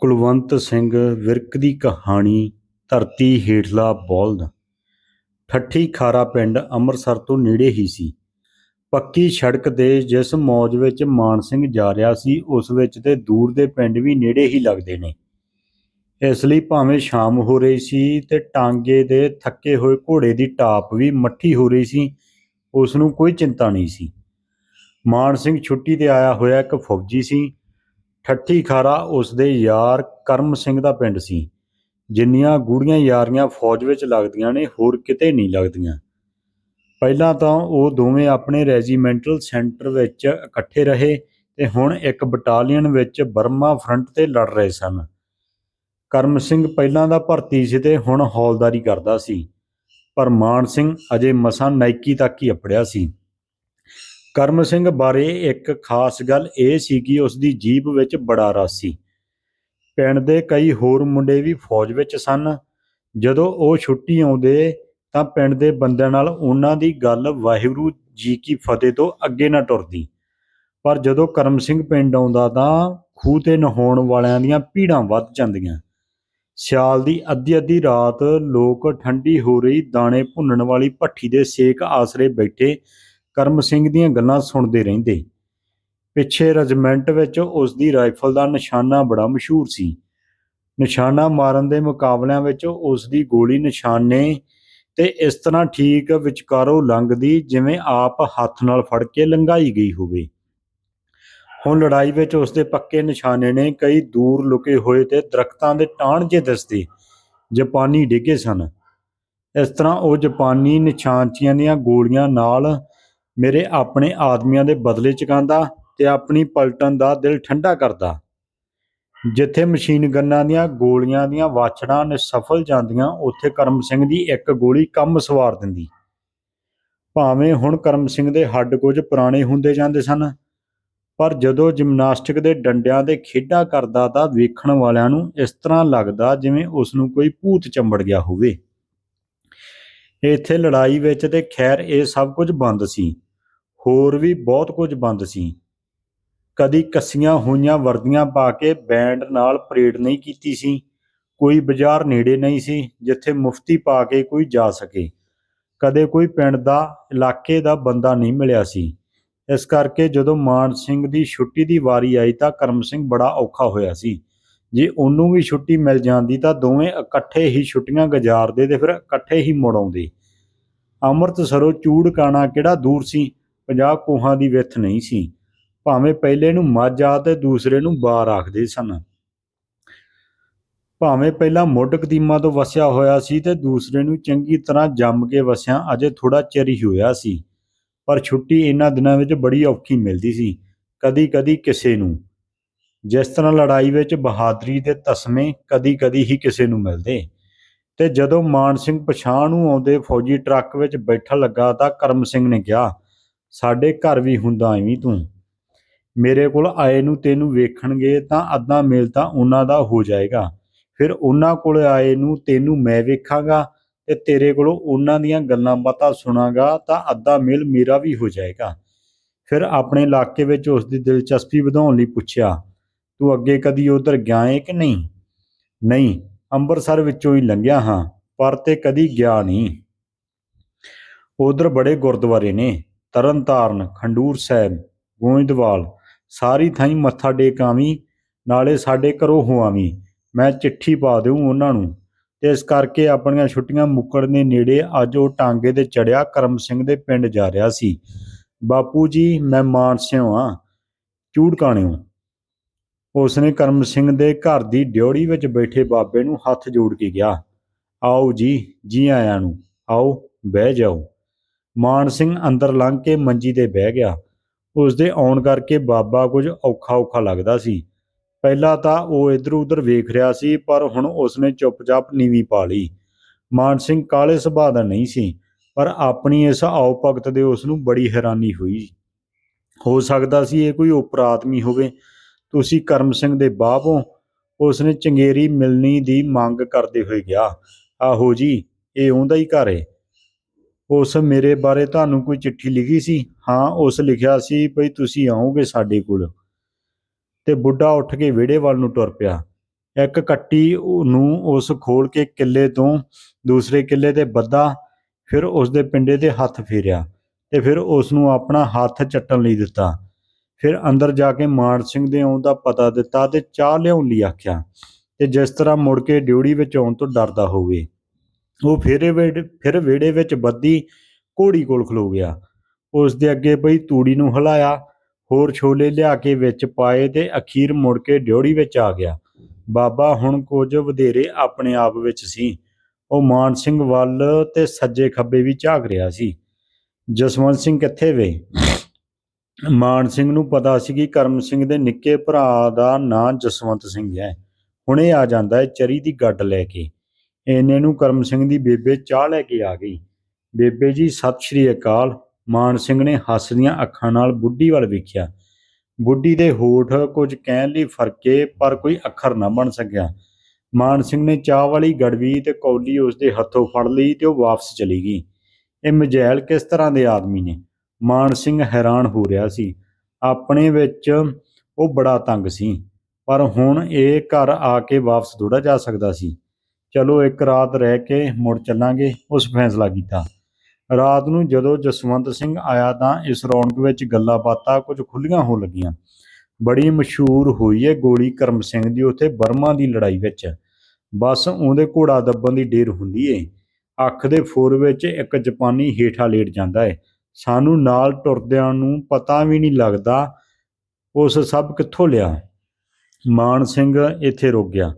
ਕੁਲਵੰਤ ਸਿੰਘ ਵਿਰਕ ਦੀ ਕਹਾਣੀ ਧਰਤੀ ਹੇਠਲਾ ਬੋਲਦ। ਠੱਠੀ ਖਾਰਾ ਪਿੰਡ ਅੰਮ੍ਰਿਤਸਰ ਤੋਂ ਨੇੜੇ ਹੀ ਸੀ। ਪੱਕੀ ਸੜਕ ਦੇ ਜਿਸ ਮੌਜ ਵਿੱਚ ਮਾਨ ਸਿੰਘ ਜਾ ਰਿਹਾ ਸੀ, ਉਸ ਵਿੱਚ ਤੇ ਦੂਰ ਦੇ ਪਿੰਡ ਵੀ ਨੇੜੇ ਹੀ ਲੱਗਦੇ ਨੇ। ਇਸ ਲਈ ਭਾਵੇਂ ਸ਼ਾਮ ਹੋ ਰਹੀ ਸੀ ਤੇ ਟਾਂਗੇ ਦੇ ਥੱਕੇ ਹੋਏ ਘੋੜੇ ਦੀ ਟਾਪ ਵੀ ਮੱਠੀ ਹੋ ਰਹੀ ਸੀ, ਉਸ ਨੂੰ ਕੋਈ ਚਿੰਤਾ ਨਹੀਂ ਸੀ। ਮਾਨ ਸਿੰਘ ਛੁੱਟੀ ਤੇ ਆਇਆ ਹੋਇਆ ਇੱਕ ਫੌਜੀ ਸੀ ਠੱਠੀ ਖਾਰਾ ਉਸ ਦੇ ਯਾਰ ਕਰਮ ਸਿੰਘ ਦਾ ਪਿੰਡ ਸੀ। ਜਿੰਨੀਆਂ ਗੂੜੀਆਂ ਯਾਰੀਆਂ ਫੌਜ ਵਿੱਚ ਲੱਗਦੀਆਂ ਨੇ, ਹੋਰ ਕਿਤੇ ਨਹੀਂ ਲੱਗਦੀਆਂ। ਪਹਿਲਾਂ ਤਾਂ ਉਹ ਦੋਵੇਂ ਆਪਣੇ ਰੈਜੀਮੈਂਟਲ ਸੈਂਟਰ ਵਿੱਚ ਇਕੱਠੇ ਰਹੇ ਤੇ ਹੁਣ ਇੱਕ ਬਟਾਲੀਅਨ ਵਿੱਚ ਬਰਮਾ ਫਰੰਟ ਤੇ ਲੜ ਰਹੇ ਸਨ। ਕਰਮ ਸਿੰਘ ਪਹਿਲਾਂ ਦਾ ਭਰਤੀ ਸੀ ਤੇ ਹੁਣ ਹੌਲਦਾਰੀ ਕਰਦਾ ਸੀ। ਪਰ ਮਾਨ ਸਿੰਘ ਅਜੇ ਮਸਾਂ ਨਾਈਕੀ ਤੱਕ ਹੀ ਅਪੜਿਆ ਸੀ। ਕਰਮ ਸਿੰਘ ਬਾਰੇ ਇੱਕ ਖਾਸ ਗੱਲ ਇਹ ਸੀ ਕਿ ਉਸ ਦੀ ਜੀਬ ਵਿੱਚ ਬੜਾ ਰਸ ਸੀ। ਪਿੰਡ ਦੇ ਕਈ ਹੋਰ ਮੁੰਡੇ ਵੀ ਫੌਜ ਵਿੱਚ ਸਨ। ਜਦੋਂ ਉਹ ਛੁੱਟੀ ਆਉਂਦੇ ਤਾਂ ਪਿੰਡ ਦੇ ਬੰਦਿਆਂ ਨਾਲ ਉਹਨਾਂ ਦੀ ਗੱਲ ਵਾਹਿਗੁਰੂ ਜੀ ਕੀ ਫਤਿਹ ਤੋਂ ਅੱਗੇ ਨਾ ਟੁਰਦੀ। ਪਰ ਜਦੋਂ ਕਰਮ ਸਿੰਘ ਪਿੰਡ ਆਉਂਦਾ ਤਾਂ ਖੂਹ ਤੇ ਨਹਾਉਣ ਵਾਲਿਆਂ ਦੀਆਂ ਭੀੜਾਂ ਵੱਧ ਜਾਂਦੀਆਂ। ਸਿਆਲ ਦੀ ਅੱਧੀ ਅੱਧੀ ਰਾਤ ਲੋਕ ਠੰਡੀ ਹੋ ਰਹੀ ਦਾਣੇ ਭੁੰਨਣ ਵਾਲੀ ਭੱਠੀ ਦੇ ਸੇਕ ਆਸਰੇ ਬੈਠੇ ਕਰਮ ਸਿੰਘ ਦੀਆਂ ਗੱਲਾਂ ਸੁਣਦੇ ਰਹਿੰਦੇ ਪਿੱਛੇ ਰੈਜੀਮੈਂਟ ਵਿੱਚ ਉਸ ਦੀ ਰਾਈਫਲ ਦਾ ਨਿਸ਼ਾਨਾ ਬੜਾ ਮਸ਼ਹੂਰ ਸੀ। ਨਿਸ਼ਾਨਾ ਮਾਰਨ ਦੇ ਮੁਕਾਬਲਿਆਂ ਵਿੱਚ ਉਸ ਦੀ ਗੋਲੀ ਨਿਸ਼ਾਨੇ ਤੇ ਇਸ ਤਰ੍ਹਾਂ ਠੀਕ ਵਿਚਕਾਰੋਂ ਲੰਘਦੀ ਜਿਵੇਂ ਆਪ ਹੱਥ ਨਾਲ ਫੜ ਕੇ ਲੰਘਾਈ ਗਈ ਹੋਵੇ। ਹੁਣ ਲੜਾਈ ਵਿੱਚ ਉਸ ਦੇ ਪੱਕੇ ਨਿਸ਼ਾਨੇ ਨੇ ਕਈ ਦੂਰ ਲੁਕੇ ਹੋਏ ਤੇ ਦਰਖਤਾਂ ਦੇ ਟਾਣ ਜੇ ਦਿਸਦੇ ਜਾਪਾਨੀ ਡਿੱਗੇ ਸਨ। ਇਸ ਤਰ੍ਹਾਂ ਉਹ ਜਾਪਾਨੀ ਨਿਸ਼ਾਨਚੀਆਂ ਦੀਆਂ ਗੋਲੀਆਂ ਨਾਲ ਮੇਰੇ ਆਪਣੇ ਆਦਮੀਆਂ ਦੇ ਬਦਲੇ ਚੁਕਾਉਂਦਾ ਤੇ ਆਪਣੀ ਪਲਟਨ ਦਾ ਦਿਲ ਠੰਡਾ ਕਰਦਾ। ਜਿੱਥੇ ਮਸ਼ੀਨ ਗੰਨਾਂ ਦੀਆਂ, ਗੋਲੀਆਂ ਦੀਆਂ ਵਾਛੜਾਂ ਨਿਸਫਲ ਜਾਂਦੀਆਂ, ਉੱਥੇ ਕਰਮ ਸਿੰਘ ਦੀ ਇੱਕ ਗੋਲੀ ਕੰਮ ਸਵਾਰ ਦਿੰਦੀ। ਭਾਵੇਂ ਹੁਣ ਕਰਮ ਸਿੰਘ ਦੇ ਹੱਡ ਕੁਝ ਪੁਰਾਣੇ ਹੁੰਦੇ ਜਾਂਦੇ ਸਨ, ਪਰ ਜਦੋਂ ਜਿਮਨਾਸਟਿਕ ਦੇ ਡੰਡਿਆਂ ਦੇ ਖੇਡਾਂ ਕਰਦਾ ਤਾਂ ਵੇਖਣ ਵਾਲਿਆਂ ਨੂੰ ਇਸ ਤਰ੍ਹਾਂ ਲੱਗਦਾ ਜਿਵੇਂ ਉਸ ਨੂੰ ਕੋਈ ਭੂਤ ਚੰਬੜ ਗਿਆ ਹੋਵੇ। ਇੱਥੇ ਲੜਾਈ ਵਿੱਚ ਤੇ ਖੈਰ ਇਹ ਸਭ ਕੁਝ ਬੰਦ ਸੀ। ਹੋਰ ਵੀ ਬਹੁਤ ਕੁਝ ਬੰਦ ਸੀ। ਕਦੀ ਕੱਸੀਆਂ ਹੋਈਆਂ ਵਰਦੀਆਂ ਪਾ ਕੇ ਬੈਂਡ ਨਾਲ ਪਰੇਡ ਨਹੀਂ ਕੀਤੀ ਸੀ। ਕੋਈ ਬਾਜ਼ਾਰ ਨੇੜੇ ਨਹੀਂ ਸੀ, ਜਿੱਥੇ ਮੁਫਤੀ ਪਾ ਕੇ ਕੋਈ ਜਾ ਸਕੇ। ਕਦੇ ਕੋਈ ਪਿੰਡ ਦਾ, ਇਲਾਕੇ ਦਾ ਬੰਦਾ ਨਹੀਂ ਮਿਲਿਆ ਸੀ। ਇਸ ਕਰਕੇ ਜਦੋਂ ਮਾਨ ਸਿੰਘ ਦੀ ਛੁੱਟੀ ਦੀ ਵਾਰੀ ਆਈ ਤਾਂ ਕਰਮ ਸਿੰਘ ਬੜਾ ਔਖਾ ਹੋਇਆ ਸੀ। ਜੇ ਉਹਨੂੰ ਵੀ ਛੁੱਟੀ ਮਿਲ ਜਾਂਦੀ ਤਾਂ ਦੋਵੇਂ ਇਕੱਠੇ ਹੀ ਛੁੱਟੀਆਂ ਗੁਜ਼ਾਰਦੇ ਤੇ ਫਿਰ ਇਕੱਠੇ ਹੀ ਮੁੜ ਆਉਂਦੇ। ਅੰਮ੍ਰਿਤਸਰੋਂ ਚੂੜਕਾਣਾ ਕਿਹੜਾ ਦੂਰ ਸੀ? 50 ਕੋਹਾਂ ਦੀ ਵਿੱਥ ਨਹੀਂ ਸੀ। ਭਾਵੇਂ ਪਹਿਲੇ ਨੂੰ ਮਾਝਾ ਤੇ ਦੂਸਰੇ ਨੂੰ ਬਾਰ ਆਖਦੇ ਸਨ। ਭਾਵੇਂ ਪਹਿਲਾਂ ਮੁੱਢ ਕਦੀਮਾਂ ਤੋਂ ਵਸਿਆ ਹੋਇਆ ਸੀ ਤੇ ਦੂਸਰੇ ਨੂੰ ਚੰਗੀ ਤਰ੍ਹਾਂ ਜੰਮ ਕੇ ਵਸਿਆ ਅਜੇ ਥੋੜਾ ਚਿਰ ਹੀ ਹੋਇਆ ਸੀ। ਪਰ ਛੁੱਟੀ ਇਹਨਾਂ ਦਿਨਾਂ ਵਿੱਚ ਬੜੀ ਔਖੀ ਮਿਲਦੀ ਸੀ। ਕਦੀ-ਕਦੀ ਕਿਸੇ ਨੂੰ। ਜਿਸ ਤਰ੍ਹਾਂ ਲੜਾਈ ਵਿੱਚ ਬਹਾਦਰੀ ਦੇ ਤਸਮੇ ਕਦੀ-ਕਦੀ ਹੀ ਕਿਸੇ ਨੂੰ ਮਿਲਦੇ। ਤੇ ਜਦੋਂ ਮਾਨ ਸਿੰਘ ਪਛਾਣ ਨੂੰ ਆਉਂਦੇ ਫੌਜੀ ਟਰੱਕ ਵਿੱਚ ਬੈਠਾ ਲੱਗਾ ਤਾਂ ਕਰਮ ਸਿੰਘ ਨੇ ਕਿਹਾ, ਸਾਡੇ ਘਰ ਵੀ ਹੁੰਦਾ ਐਵੇਂ ਤੂੰ। ਮੇਰੇ ਕੋਲ ਆਏ ਨੂੰ ਤੈਨੂੰ ਵੇਖਣਗੇ ਤਾਂ ਅੱਧਾ ਮੇਲ ਤਾਂ ਉਹਨਾਂ ਦਾ ਹੋ ਜਾਏਗਾ। ਫਿਰ ਉਹਨਾਂ ਕੋਲ ਆਏ ਨੂੰ ਤੈਨੂੰ ਮੈਂ ਵੇਖਾਂਗਾ ਤੇ ਤੇਰੇ ਕੋਲੋਂ ਉਹਨਾਂ ਦੀਆਂ ਗੱਲਾਂ ਬਾਤਾਂ ਸੁਣਾਂਗਾ ਤਾਂ ਅੱਧਾ ਮੇਲ ਮੇਰਾ ਵੀ ਹੋ ਜਾਏਗਾ। ਫਿਰ ਆਪਣੇ ਇਲਾਕੇ ਵਿੱਚ ਉਸ ਦੀ ਦਿਲਚਸਪੀ ਵਧਾਉਣ ਲਈ ਪੁੱਛਿਆ ਤੂੰ ਅੱਗੇ ਕਦੀ ਉਧਰ ਗਿਆ ਏ ਕਿ ਨਹੀਂ? ਨਹੀਂ, ਅੰਮ੍ਰਿਤਸਰ ਵਿੱਚੋਂ ਹੀ ਲੰਘਿਆ ਹਾਂ, ਪਰ ਤੇ ਕਦੀ ਗਿਆ ਨਹੀਂ। ਉਧਰ ਬੜੇ ਗੁਰਦੁਆਰੇ ਨੇ, ਤਰਨਤਾਰਨ, ਖੰਡੂਰ ਸਾਹਿਬ, ਗੋਇੰਦਵਾਲ, ਸਾਰੀ ਥਾਈਂ ਮੱਥਾ ਟੇਕ ਆਵੀਂ, ਨਾਲੇ ਸਾਡੇ ਘਰੋਂ ਹੋ ਆਵੀਂ। ਮੈਂ ਚਿੱਠੀ ਪਾ ਦੇਉ ਉਹਨਾਂ ਨੂੰ, ਤੇ ਇਸ ਕਰਕੇ ਆਪਣੀਆਂ ਛੁੱਟੀਆਂ ਮੁੱਕਣ ਦੇ ਨੇੜੇ ਅੱਜ ਉਹ ਟਾਂਗੇ ਤੇ ਚੜਿਆ ਕਰਮ ਸਿੰਘ ਦੇ ਪਿੰਡ ਜਾ ਰਿਹਾ ਸੀ। ਬਾਪੂ ਜੀ, ਮੈਂ ਮਾਨਸਿਓ ਆ ਚੂੜਕਾਣਿਓ ਉਸਨੇ ਕਰਮ ਸਿੰਘ ਦੇ ਘਰ ਦੀ ਡਿਉੜੀ ਵਿੱਚ ਬੈਠੇ ਬਾਬੇ ਨੂੰ ਹੱਥ ਜੋੜ ਕੇ ਗਿਆ ਆਓ ਜੀ ਜੀ ਆਇਆਂ ਨੂੰ, ਆਓ, ਬਹਿ ਜਾਓ। ਮਾਨ ਸਿੰਘ ਅੰਦਰ ਲੰਘ ਕੇ ਮੰਜੀ ਤੇ ਬਹਿ ਗਿਆ। ਉਸ ਦੇ ਆਉਣ ਕਰਕੇ ਬਾਬਾ ਕੁਝ ਔਖਾ ਔਖਾ ਲੱਗਦਾ ਸੀ। ਪਹਿਲਾਂ ਤਾਂ ਉਹ ਇਧਰ ਉਧਰ ਵੇਖ ਰਿਹਾ ਸੀ, ਪਰ ਹੁਣ ਉਸਨੇ ਚੁੱਪਚਾਪ ਨੀਵੀਂ ਪਾ ਲਈ। ਮਾਨ ਸਿੰਘ ਕਾਲੇ ਸੁਭਾਅ ਦਾ ਨਹੀਂ ਸੀ, ਪਰ ਆਪਣੀ ਇਸ ਆਓ ਭਗਤ ਦੇ ਉਸ ਨੂੰ ਬੜੀ ਹੈਰਾਨੀ ਹੋਈ। ਹੋ ਸਕਦਾ ਸੀ ਇਹ ਕੋਈ ਉਪਰਾ ਆਦਮੀ ਹੋਵੇ ਤੁਸੀਂ ਕਰਮ ਸਿੰਘ ਦੇ ਬਾਪ ਬਾਹੋਂ ਉਸਨੇ ਚੰਗੇਰੀ ਮਿਲਣੀ ਦੀ ਮੰਗ ਕਰਦੇ ਹੋਏ ਗਿਆ ਆਹੋ ਜੀ, ਇਹ ਉਹਦਾ ਹੀ ਘਰ ਏ। ਉਸ ਮੇਰੇ ਬਾਰੇ ਤੁਹਾਨੂੰ ਕੋਈ ਚਿੱਠੀ ਲਿਖੀ ਸੀ? ਹਾਂ, ਉਸ ਲਿਖਿਆ ਸੀ ਭਈ ਤੁਸੀਂ ਆਓਗੇ ਸਾਡੇ ਕੋਲ। ਤੇ ਬੁੱਢਾ ਉੱਠ ਕੇ ਵਿਹੜੇ ਵੱਲ ਨੂੰ ਤੁਰ ਪਿਆ। ਇੱਕ ਕੱਟੀ ਨੂੰ ਉਸ ਖੋਲ ਕੇ ਕਿੱਲੇ ਤੋਂ ਦੂਸਰੇ ਕਿੱਲੇ ਤੇ ਬੱਧਾ ਫਿਰ ਉਸ ਦੇ ਪਿੰਡੇ ਤੇ ਹੱਥ ਫੇਰਿਆ ਤੇ ਫਿਰ ਉਸ ਨੂੰ ਆਪਣਾ ਹੱਥ ਚੱਟਣ ਲਈ ਦਿੱਤਾ। ਫਿਰ ਅੰਦਰ ਜਾ ਕੇ ਮਾਨ ਸਿੰਘ ਦੇ ਆਉਣ ਦਾ ਪਤਾ ਦਿੱਤਾ ਤੇ ਚਾਹ ਲਿਆਉਣ ਲਈ ਆਖਿਆ, ਤੇ ਜਿਸ ਤਰ੍ਹਾਂ ਮੁੜ ਕੇ ਡਿਊੜੀ ਵਿੱਚ ਆਉਣ ਤੋਂ ਡਰਦਾ ਹੋਵੇ, ਉਹ ਫੇਰੇ ਫਿਰ ਵਿਹੜੇ ਵਿੱਚ ਬੱਦੀ ਘੋੜੀ ਕੋਲ ਖਲੋ ਗਿਆ। ਉਸ ਦੇ ਅੱਗੇ ਪਈ ਤੂੜੀ ਨੂੰ ਹਿਲਾਇਆ, ਹੋਰ ਛੋਲੇ ਲਿਆ ਕੇ ਵਿੱਚ ਪਾਏ ਤੇ ਅਖੀਰ ਮੁੜ ਕੇ ਡਿਊੜੀ ਵਿੱਚ ਆ ਗਿਆ। ਬਾਬਾ ਹੁਣ ਕੁਝ ਵਧੇਰੇ ਆਪਣੇ ਆਪ ਵਿੱਚ ਸੀ। ਉਹ ਮਾਨ ਸਿੰਘ ਵੱਲ ਤੇ ਸੱਜੇ ਖੱਬੇ ਵੀ ਝਾਕ ਰਿਹਾ ਸੀ। ਜਸਵੰਤ ਸਿੰਘ ਕਿੱਥੇ ਵੇ? ਮਾਨ ਸਿੰਘ ਨੂੰ ਪਤਾ ਸੀ ਕਿ ਕਰਮ ਸਿੰਘ ਦੇ ਨਿੱਕੇ ਭਰਾ ਦਾ ਨਾਂ ਜਸਵੰਤ ਸਿੰਘ ਹੈ। ਹੁਣੇ ਆ ਜਾਂਦਾ ਹੈ ਚਰੀ ਦੀ ਗੱਡ ਲੈ ਕੇ। ਇਹਨੇ ਨੂੰ ਕਰਮ ਸਿੰਘ ਦੀ ਬੇਬੇ ਚਾਹ ਲੈ ਕੇ ਆ ਗਈ। ਬੇਬੇ ਜੀ, ਸਤਿ ਸ਼੍ਰੀ ਅਕਾਲ। ਮਾਨ ਸਿੰਘ ਨੇ ਹੱਸਦੀਆਂ ਅੱਖਾਂ ਨਾਲ ਬੁੱਢੀ ਵੱਲ ਵੇਖਿਆ। ਬੁੱਢੀ ਦੇ ਹੋਠ ਕੁਝ ਕਹਿਣ ਲਈ ਫਰਕੇ, ਪਰ ਕੋਈ ਅੱਖਰ ਨਾ ਬਣ ਸਕਿਆ। ਮਾਨ ਸਿੰਘ ਨੇ ਚਾਹ ਵਾਲੀ ਗੜਵੀ ਤੇ ਕੌਲੀ ਉਸ ਦੇ ਹੱਥੋਂ ਫੜ ਲਈ ਤੇ ਉਹ ਵਾਪਸ ਚਲੀ ਗਈ। ਇਹ ਮਜੈਲ ਕਿਸ ਤਰ੍ਹਾਂ ਦੇ ਆਦਮੀ ਨੇ? ਮਾਨ ਸਿੰਘ ਹੈਰਾਨ ਹੋ ਰਿਹਾ ਸੀ। ਆਪਣੇ ਵਿੱਚ ਉਹ ਬੜਾ ਤੰਗ ਸੀ, ਪਰ ਹੁਣ ਇਹ ਘਰ ਆ ਕੇ ਵਾਪਸ ਥੋੜਾ ਜਾ ਸਕਦਾ ਸੀ। ਚਲੋ ਇੱਕ ਰਾਤ ਰਹਿ ਕੇ ਮੁੜ ਚੱਲਾਂਗੇ, ਉਸ ਫੈਸਲਾ ਕੀਤਾ। ਰਾਤ ਨੂੰ ਜਦੋਂ ਜਸਵੰਤ ਸਿੰਘ ਆਇਆ ਤਾਂ ਇਸ ਰੌਣਕ ਵਿੱਚ ਗੱਲਾਂ ਬਾਤਾਂ ਕੁਝ ਖੁੱਲੀਆਂ ਹੋਣ ਲੱਗੀਆਂ। ਬੜੀ ਮਸ਼ਹੂਰ ਹੋਈ ਹੈ ਗੋਲੀ ਕਰਮ ਸਿੰਘ ਦੀ ਉੱਥੇ ਬਰਮਾ ਦੀ ਲੜਾਈ ਵਿੱਚ। ਬਸ ਉਹਦੇ ਘੋੜਾ ਦੱਬਣ ਦੀ ਢੇਰ ਹੁੰਦੀ ਏ। ਅੱਖ ਦੇ ਫੋਰ ਵਿੱਚ ਇੱਕ ਜਾਪਾਨੀ ਹੇਠਾਂ ਲੇਟ ਜਾਂਦਾ ਏ। ਸਾਨੂੰ ਨਾਲ ਟੁਰਦਿਆਂ ਨੂੰ ਪਤਾ ਵੀ ਨਹੀਂ ਲੱਗਦਾ, ਉਸ ਸਭ ਕਿੱਥੋਂ ਲਿਆ? ਮਾਨ ਸਿੰਘ ਇੱਥੇ ਰੁਕ ਗਿਆ।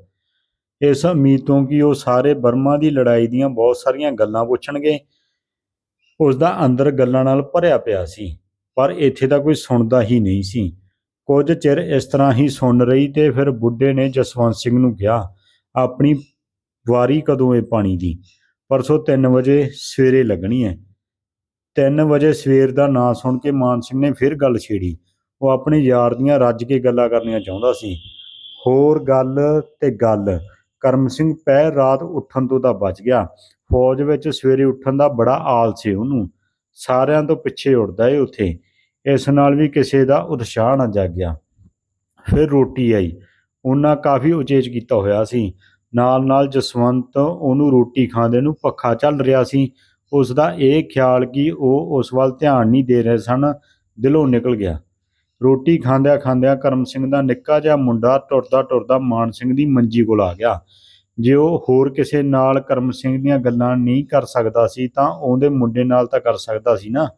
ਇਸ ਉਮੀਦ ਤੋਂ ਕਿ ਉਹ ਸਾਰੇ ਬਰਮਾ ਦੀ ਲੜਾਈ ਦੀਆਂ ਬਹੁਤ ਸਾਰੀਆਂ ਗੱਲਾਂ ਪੁੱਛਣਗੇ। ਉਸ ਦਾ ਅੰਦਰ ਗੱਲਾਂ ਨਾਲ ਭਰਿਆ ਪਿਆ ਸੀ, ਪਰ ਇੱਥੇ ਤਾਂ ਕੋਈ ਸੁਣਦਾ ਹੀ ਨਹੀਂ ਸੀ। ਕੁਝ ਚਿਰ ਇਸ ਤਰ੍ਹਾਂ ਹੀ ਸੁਣ ਰਹੀ ਤੇ ਫਿਰ ਬੁੱਢੇ ਨੇ ਜਸਵੰਤ ਸਿੰਘ ਨੂੰ ਕਿਹਾ, ਆਪਣੀ ਵਾਰੀ ਕਦੋਂ ਏ ਪਾਣੀ ਦੀ? ਪਰਸੋਂ 3 ਵਜੇ ਸਵੇਰੇ ਲੱਗਣੀ ਹੈ 3 ਵਜੇ ਸਵੇਰ ਦਾ ਨਾਂ ਸੁਣ ਕੇ ਮਾਨ ਸਿੰਘ ਨੇ ਫਿਰ ਗੱਲ ਛੇੜੀ। ਉਹ ਆਪਣੇ ਯਾਰ ਦੀਆਂ ਰੱਜ ਕੇ ਗੱਲਾਂ ਕਰਨੀਆਂ ਚਾਹੁੰਦਾ ਸੀ। ਹੋਰ ਗੱਲ ਤੇ ਗੱਲ। ਕਰਮ ਸਿੰਘ ਪਹਿਰ ਰਾਤ ਉੱਠਣ ਤੋਂ ਤਾਂ ਬਚ ਗਿਆ। ਫੌਜ ਵਿੱਚ ਸਵੇਰੇ ਉੱਠਣ ਦਾ ਬੜਾ ਆਲ ਸੀ ਉਹਨੂੰ। ਸਾਰਿਆਂ ਤੋਂ ਪਿੱਛੇ ਉੱਡਦਾ ਏ ਉੱਥੇ। ਇਸ ਨਾਲ ਵੀ ਕਿਸੇ ਦਾ ਉਤਸ਼ਾਹ ਨਾ ਜਾਗਿਆ। ਫਿਰ ਰੋਟੀ ਆਈ। ਉਹਨਾਂ ਕਾਫੀ ਉਚੇਚ ਕੀਤਾ ਹੋਇਆ ਸੀ। ਨਾਲ ਨਾਲ ਜਸਵੰਤ ਉਹਨੂੰ ਰੋਟੀ ਖਾਂਦੇ ਨੂੰ ਪੱਖਾ ਚੱਲ ਰਿਹਾ ਸੀ। ਉਸ ਦਾ ਇਹ ਖਿਆਲ ਕਿ ਉਹ ਉਸ ਵੱਲ ਧਿਆਨ ਨਹੀਂ ਦੇ ਰਹੇ ਸਨ, ਦਿਲੋਂ ਨਿਕਲ ਗਿਆ। ਰੋਟੀ ਖਾਂਦਿਆਂ ਖਾਂਦਿਆਂ ਕਰਮ ਸਿੰਘ ਦਾ ਨਿੱਕਾ ਜਿਹਾ ਮੁੰਡਾ ਟੁਰਦਾ ਟੁਰਦਾ ਮਾਨ ਸਿੰਘ ਦੀ ਮੰਜੀ ਕੋਲ ਆ ਗਿਆ। ਜੇ ਉਹ ਹੋਰ ਕਿਸੇ ਨਾਲ ਕਰਮ ਸਿੰਘ ਦੀਆਂ ਗੱਲਾਂ ਨਹੀਂ ਕਰ ਸਕਦਾ ਸੀ, ਤਾਂ ਉਹਦੇ ਮੁੰਡੇ ਨਾਲ ਤਾਂ ਕਰ ਸਕਦਾ ਸੀ ਨਾ।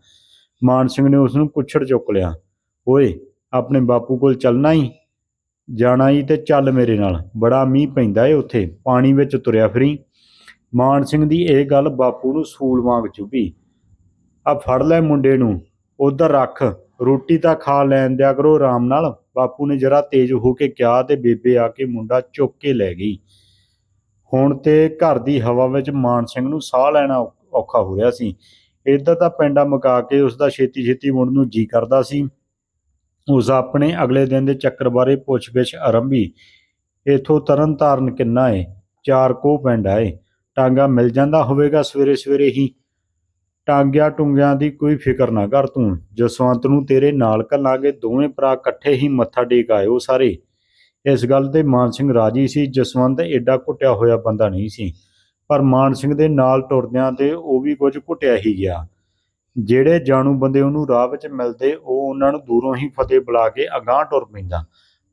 ਮਾਨ ਸਿੰਘ ਨੇ ਉਸ ਨੂੰ ਕੁੱਛੜ ਚੁੱਕ ਲਿਆ। ਓਏ, ਆਪਣੇ ਬਾਪੂ ਕੋਲ ਚੱਲਣਾ ਹੀ ਜਾਣਾ ਹੀ ਤੇ ਚੱਲ ਮੇਰੇ ਨਾਲ। ਬੜਾ ਮੀਂਹ ਪੈਂਦਾ ਏ ਉੱਥੇ। ਪਾਣੀ ਵਿੱਚ ਤੁਰਿਆ ਫਰੀ। ਮਾਨ ਸਿੰਘ ਦੀ ਇਹ ਗੱਲ ਬਾਪੂ ਨੂੰ ਸੂਲ ਵਾਂਗ ਚੁਭੀ। ਆ ਫੜ ਲੈ ਮੁੰਡੇ ਨੂੰ, ਉਧਰ ਰੱਖ, ਰੋਟੀ ਤਾਂ ਖਾ ਲੈਣ ਦਿਆ ਕਰੋ ਆਰਾਮ ਨਾਲ। ਬਾਪੂ ਨੇ ਜਰਾ ਤੇਜ਼ ਹੋ ਕੇ ਕਿਹਾ ਤੇ ਬੇਬੇ ਆ ਕੇ ਮੁੰਡਾ ਚੁੱਕ ਕੇ ਲੈ ਗਈ। ਹੁਣ ਤੇ ਘਰ ਦੀ ਹਵਾ ਵਿੱਚ ਮਾਨ ਸਿੰਘ ਨੂੰ ਸਾਹ ਲੈਣਾ ਔਖਾ ਹੋ ਰਿਹਾ ਸੀ। ਇੱਧਰ ਤਾਂ ਪਿੰਡਾ ਮੁਕਾ ਕੇ ਉਸ ਦਾ ਛੇਤੀ ਛੇਤੀ ਮੁੰਡ ਨੂੰ ਜੀ ਕਰਦਾ ਸੀ। ਉਸ ਆਪਣੇ ਅਗਲੇ ਦਿਨ ਦੇ ਚੱਕਰ ਬਾਰੇ ਪੁੱਛਗਿੱਛ ਆਰੰਭੀ। ਇਥੋਂ ਤਰਨ ਤਾਰਨ ਕਿੰਨਾ ਏ? ਚਾਰ ਕੋ ਪਿੰਡ ਆਏ ਟਾਂਗਾ ਮਿਲ ਜਾਂਦਾ ਹੋਵੇਗਾ ਸਵੇਰੇ ਸਵੇਰੇ ਹੀ। ਟਾਂਗਿਆਂ ਟੁੰਗਿਆਂ ਦੀ ਕੋਈ ਫਿਕਰ ਨਾ ਕਰ ਤੂੰ। ਜਸਵੰਤ ਨੂੰ ਤੇਰੇ ਨਾਲ ਘੱਲਾਂਗੇ, ਦੋਵੇਂ ਭਰਾ ਇਕੱਠੇ ਹੀ ਮੱਥਾ ਟੇਕ ਆਇਓ ਸਾਰੇ। ਇਸ ਗੱਲ ਤੇ ਮਾਨ ਸਿੰਘ ਰਾਜੀ ਸੀ, ਜਸਵੰਤ ਐਡਾ ਘੁੱਟਿਆ ਹੋਇਆ ਬੰਦਾ ਨਹੀਂ ਸੀ। ਪਰ ਮਾਨ ਸਿੰਘ ਦੇ ਨਾਲ ਟੁਰਦਿਆਂ ਤੇ ਉਹ ਵੀ ਕੁਝ ਘੁੱਟਿਆ ਹੀ ਗਿਆ। ਜਿਹੜੇ ਜਾਣੂ ਬੰਦੇ ਉਹਨੂੰ ਰਾਹ ਵਿੱਚ ਮਿਲਦੇ, ਉਹ ਉਹਨਾਂ ਨੂੰ ਦੂਰੋਂ ਹੀ ਫਤਿਹ ਬੁਲਾ ਕੇ ਅਗਾਂਹ ਟੁਰ ਪੈਂਦਾ।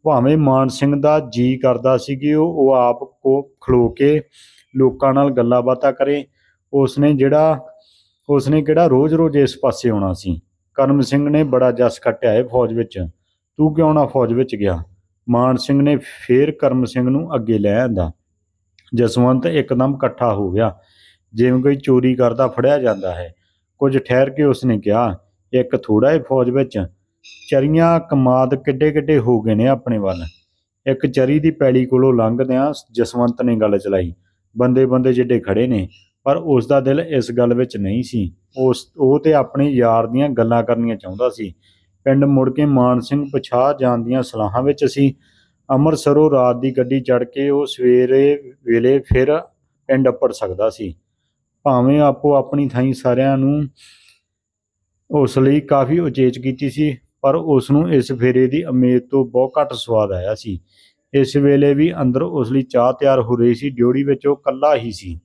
ਭਾਵੇਂ ਮਾਨ ਸਿੰਘ ਦਾ ਜੀ ਕਰਦਾ ਸੀ ਕਿ ਉਹ ਆਪ ਕੋ ਖਲੋ ਕੇ ਲੋਕਾਂ ਨਾਲ ਗੱਲਾਂ ਬਾਤਾਂ ਕਰੇ, ਉਸਨੇ ਜਿਹੜਾ, ਉਸਨੇ ਕਿਹੜਾ ਰੋਜ਼-ਰੋਜ਼ ਇਸ ਪਾਸੇ ਆਉਣਾ ਸੀ? ਕਰਮ ਸਿੰਘ ਨੇ ਬੜਾ ਜਸ ਖੱਟਿਆ ਹੈ ਫੌਜ ਵਿੱਚ। ਤੂੰ ਕਿਉਂ ਨਾ ਫੌਜ ਵਿੱਚ ਗਿਆ? ਮਾਨ ਸਿੰਘ ਨੇ ਫੇਰ ਕਰਮ ਸਿੰਘ ਨੂੰ ਅੱਗੇ ਲੈ ਆਂਦਾ। ਜਸਵੰਤ ਇੱਕਦਮ ਇਕੱਠਾ ਹੋ ਗਿਆ। ਜਿਵੇਂ ਕੋਈ ਚੋਰੀ ਕਰਦਾ ਫੜਿਆ ਜਾਂਦਾ ਹੈ। ਕੁਝ ਠਹਿਰ ਕੇ ਉਸਨੇ ਕਿਹਾ, ਇੱਕ ਥੋੜਾ ਹੈ ਫੌਜ ਵਿੱਚ। ਚਰੀਆਂ ਕਮਾਦ ਕਿੱਡੇ ਕਿੱਡੇ ਹੋ ਗਏ ਨੇ ਆਪਣੇ ਵੱਲ। ਇੱਕ ਚਰੀ ਦੀ ਪੈਲੀ ਕੋਲੋਂ ਲੰਘਦਿਆਂ ਜਸਵੰਤ ਨੇ ਗੱਲ ਚਲਾਈ। ਬੰਦੇ ਬੰਦੇ ਜਿੱਡੇ ਖੜੇ ਨੇ, ਪਰ ਉਸ ਦਾ ਦਿਲ ਇਸ ਗੱਲ ਵਿੱਚ ਨਹੀਂ ਸੀ। ਉਸ, ਉਹ ਤੇ ਆਪਣੇ ਯਾਰ ਦੀਆਂ ਗੱਲਾਂ ਕਰਨੀਆਂ ਚਾਹੁੰਦਾ ਸੀ। ਪਿੰਡ ਮੁੜ ਕੇ ਮਾਨ ਸਿੰਘ ਪਛਾਹ ਜਾਣ ਦੀਆਂ ਸਲਾਹਾਂ ਵਿੱਚ ਸੀ। ਅੰਮ੍ਰਿਤਸਰੋਂ ਰਾਤ ਦੀ ਗੱਡੀ ਚੜ੍ਹ ਕੇ ਉਹ ਸਵੇਰੇ ਵੇਲੇ ਫਿਰ ਪਿੰਡ ਅੱਪੜ ਸਕਦਾ ਸੀ। ਭਾਵੇਂ ਆਪੋ ਆਪਣੀ ਥਾਈਂ ਸਾਰਿਆਂ ਨੂੰ ਉਸ ਲਈ ਕਾਫੀ ਉਚੇਚ ਕੀਤੀ ਸੀ, ਪਰ ਉਸ ਨੂੰ ਇਸ ਫੇਰੇ ਦੀ ਉਮੀਦ ਤੋਂ ਬਹੁਤ ਘੱਟ ਸਵਾਦ ਆਇਆ ਸੀ। ਇਸ ਵੇਲੇ ਵੀ ਅੰਦਰ ਉਸ ਲਈ ਚਾਹ ਤਿਆਰ ਹੋ ਰਹੀ ਸੀ ਡਿਉੜੀ ਵਿੱਚ ਉਹ ਕੱਲਾ ਹੀ ਸੀ।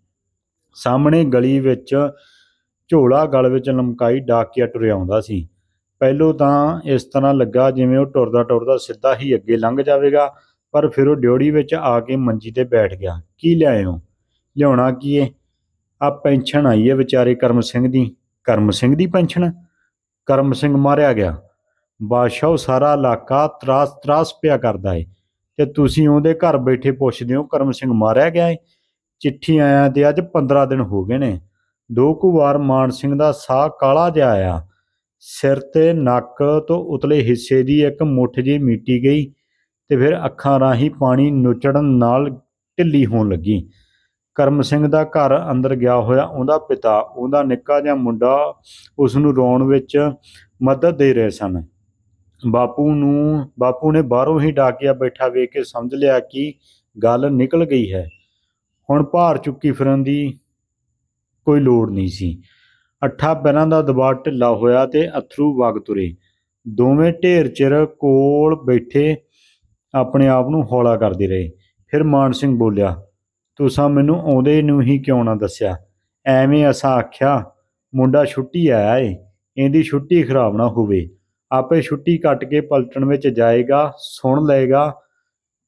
ਸਾਹਮਣੇ ਗਲੀ ਵਿੱਚ ਝੋਲਾ ਗਲ ਵਿੱਚ ਲਮਕਾਈ ਡਾਕਿਆ ਟੁਰਿਆ ਆਉਂਦਾ ਸੀ। ਪਹਿਲੋਂ ਤਾਂ ਇਸ ਤਰ੍ਹਾਂ ਲੱਗਾ ਜਿਵੇਂ ਉਹ ਟੁਰਦਾ ਟੁਰਦਾ ਸਿੱਧਾ ਹੀ ਅੱਗੇ ਲੰਘ ਜਾਵੇਗਾ, ਪਰ ਫਿਰ ਉਹ ਡਿਉੜੀ ਵਿੱਚ ਆ ਕੇ ਮੰਜੀ ਤੇ ਬੈਠ ਗਿਆ। ਕੀ ਲਿਆਇਓ? ਲਿਆਉਣਾ ਕੀ ਏ? ਆ ਪੈਨਸ਼ਨ ਆਈ ਏ ਵਿਚਾਰੇ ਕਰਮ ਸਿੰਘ ਦੀ। ਕਰਮ ਸਿੰਘ ਦੀ ਪੈਨਸ਼ਨ? ਕਰਮ ਸਿੰਘ ਮਾਰਿਆ ਗਿਆ। ਬਾਦਸ਼ਾਹ ਸਾਰਾ ਇਲਾਕਾ ਤਰਾਸ ਤਰਾਸ ਪਿਆ ਕਰਦਾ ਏ। ਤੇ ਤੁਸੀਂ ਉਹਦੇ ਘਰ ਬੈਠੇ ਪੁੱਛਦੇ ਹੋ, ਕਰਮ ਸਿੰਘ ਮਾਰਿਆ ਗਿਆ ਏ। ਚਿੱਠੀ ਆਇਆ ਤੇ ਅੱਜ 15 ਦਿਨ ਹੋ ਗਏ ਨੇ। ਦੋ ਕੁ ਵਾਰ ਮਾਨ ਸਿੰਘ ਦਾ ਸਾਹ ਕਾਲਾ ਜਿਹਾ ਆਇਆ। ਸਿਰ ਤੇ ਨੱਕ ਤੋਂ ਉਤਲੇ ਹਿੱਸੇ ਦੀ ਇੱਕ ਮੁੱਠ ਜਿਹੀ ਮੀਟੀ ਗਈ ਤੇ ਫਿਰ ਅੱਖਾਂ ਰਾਹੀਂ ਪਾਣੀ ਨੁਚੜਨ ਨਾਲ ਢਿੱਲੀ ਹੋਣ ਲੱਗੀ। ਕਰਮ ਸਿੰਘ ਦਾ ਘਰ ਅੰਦਰ ਗਿਆ ਹੋਇਆ ਉਹਦਾ ਪਿਤਾ, ਉਹਦਾ ਨਿੱਕਾ ਜਿਹਾ ਮੁੰਡਾ ਉਸ ਨੂੰ ਰੋਣ ਵਿੱਚ ਮਦਦ ਦੇ ਰਹੇ ਸਨ। ਬਾਪੂ ਨੂੰ, ਬਾਪੂ ਨੇ ਬਾਹਰੋਂ ਹੀ ਡਾਕਿਆ ਬੈਠਾ ਵੇਖ ਕੇ ਸਮਝ ਲਿਆ ਕਿ ਗੱਲ ਨਿਕਲ ਗਈ ਹੈ। ਹੁਣ ਭਾਰ ਚੁੱਕੀ ਫਿਰਨ ਦੀ ਕੋਈ ਲੋੜ ਨਹੀਂ ਸੀ। ਅੱਠਾ ਪੈਰਾਂ ਦਾ ਦਬਾਅ ਢਿੱਲਾ ਹੋਇਆ ਤੇ ਅਥਰੂ ਵਗ ਤੁਰੇ। ਦੋਵੇਂ ਢੇਰ ਚਿਰ ਕੋਲ ਬੈਠੇ ਆਪਣੇ ਆਪ ਨੂੰ ਹੌਲਾ ਕਰਦੇ ਰਹੇ। ਫਿਰ ਮਾਨ ਸਿੰਘ ਬੋਲਿਆ, ਤੁਸੀਂ ਮੈਨੂੰ ਆਉਂਦੇ ਨੂੰ ਹੀ ਕਿਉਂ ਨਾ ਦੱਸਿਆ? ਐਵੇਂ ਅਸਾਂ ਆਖਿਆ, ਮੁੰਡਾ ਛੁੱਟੀ ਆਇਆ ਏ, ਇਹਦੀ ਛੁੱਟੀ ਖਰਾਬ ਨਾ ਹੋਵੇ। ਆਪੇ ਛੁੱਟੀ ਕੱਟ ਕੇ ਪਲਟਣ ਵਿੱਚ ਜਾਏਗਾ, ਸੁਣ ਲਏਗਾ।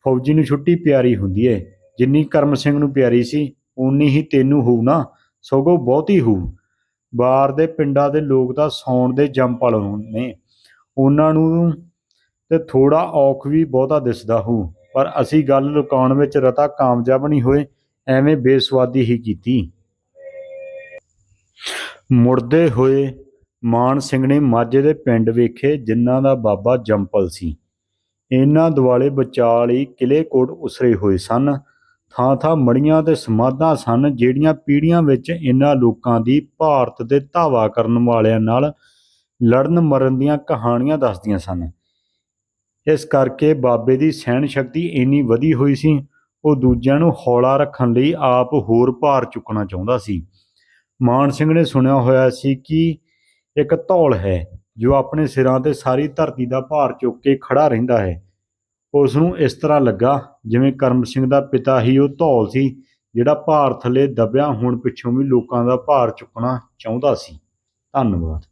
ਫੌਜੀ ਨੂੰ ਛੁੱਟੀ ਪਿਆਰੀ ਹੁੰਦੀ ਏ। ਜਿੰਨੀ ਕਰਮ ਸਿੰਘ ਨੂੰ ਪਿਆਰੀ ਸੀ ਉਨੀ ਹੀ ਤੈਨੂੰ ਹੋਊ ਨਾ। ਸਗੋਂ ਬਹੁਤੀ ਹੋਊ। ਬਾਹਰ ਦੇ ਪਿੰਡਾਂ ਦੇ ਲੋਕ ਤਾਂ ਸੌਣ ਦੇ ਜੰਪਲ ਨੇ। ਉਹਨਾਂ ਨੂੰ ਤੇ ਥੋੜਾ ਔਖ ਵੀ ਬਹੁਤਾ ਦਿਸਦਾ ਹੋਊ। ਪਰ ਅਸੀਂ ਗੱਲ ਲੁਕਾਉਣ ਵਿੱਚ ਰਤਾ ਕਾਮਯਾਬ ਨਹੀਂ ਹੋਏ, ਐਵੇਂ ਬੇਸਵਾਦੀ ਹੀ ਕੀਤੀ। ਮੁੜਦੇ ਹੋਏ ਮਾਨ ਸਿੰਘ ਨੇ ਮਾਝੇ ਦੇ ਪਿੰਡ ਵੇਖੇ ਜਿਨ੍ਹਾਂ ਦਾ ਬਾਬਾ ਜੰਪਲ ਸੀ। ਇਹਨਾਂ ਦੁਆਲੇ ਲਈ ਕਿਲੇ ਕੋਟ ਉਸਰੇ ਹੋਏ ਸਨ। ਥਾਂ ਥਾਂ ਮੜੀਆਂ ਤੇ ਸਮਾਧਾਂ ਸਨ, ਜਿਹੜੀਆਂ ਪੀੜ੍ਹੀਆਂ ਵਿੱਚ ਇਹਨਾਂ ਲੋਕਾਂ ਦੀ ਭਾਰਤ ਦੇ ਧਾਵਾ ਕਰਨ ਵਾਲਿਆਂ ਨਾਲ ਲੜਨ ਮਰਨ ਦੀਆਂ ਕਹਾਣੀਆਂ ਦੱਸਦੀਆਂ ਸਨ। ਇਸ ਕਰਕੇ ਬਾਬੇ ਦੀ ਸਹਿਣ ਸ਼ਕਤੀ ਇੰਨੀ ਵਧੀ ਹੋਈ ਸੀ, ਉਹ ਦੂਜਿਆਂ ਨੂੰ ਹੌਲਾ ਰੱਖਣ ਲਈ ਆਪ ਹੋਰ ਭਾਰ ਚੁੱਕਣਾ ਚਾਹੁੰਦਾ ਸੀ। ਮਾਨ ਸਿੰਘ ਨੇ ਸੁਣਿਆ ਹੋਇਆ ਸੀ ਕਿ ਇੱਕ ਧੌਲ ਹੈ, ਜੋ ਆਪਣੇ ਸਿਰਾਂ ਤੇ ਸਾਰੀ ਧਰਤੀ ਦਾ ਭਾਰ ਚੁੱਕ ਕੇ ਖੜਾ ਰਹਿੰਦਾ ਹੈ। ਉਸ ਨੂੰ ਇਸ ਤਰ੍ਹਾਂ ਲੱਗਾ ਜਿਵੇਂ ਕਰਮ ਸਿੰਘ ਦਾ ਪਿਤਾ ਹੀ ਉਹ ਧੌਲ ਸੀ, ਜਿਹੜਾ ਭਾਰ ਥੱਲੇ ਦਬਿਆ ਹੋਣ ਪਿੱਛੋਂ ਵੀ ਲੋਕਾਂ ਦਾ ਭਾਰ ਚੁੱਕਣਾ ਚਾਹੁੰਦਾ ਸੀ। ਧੰਨਵਾਦ।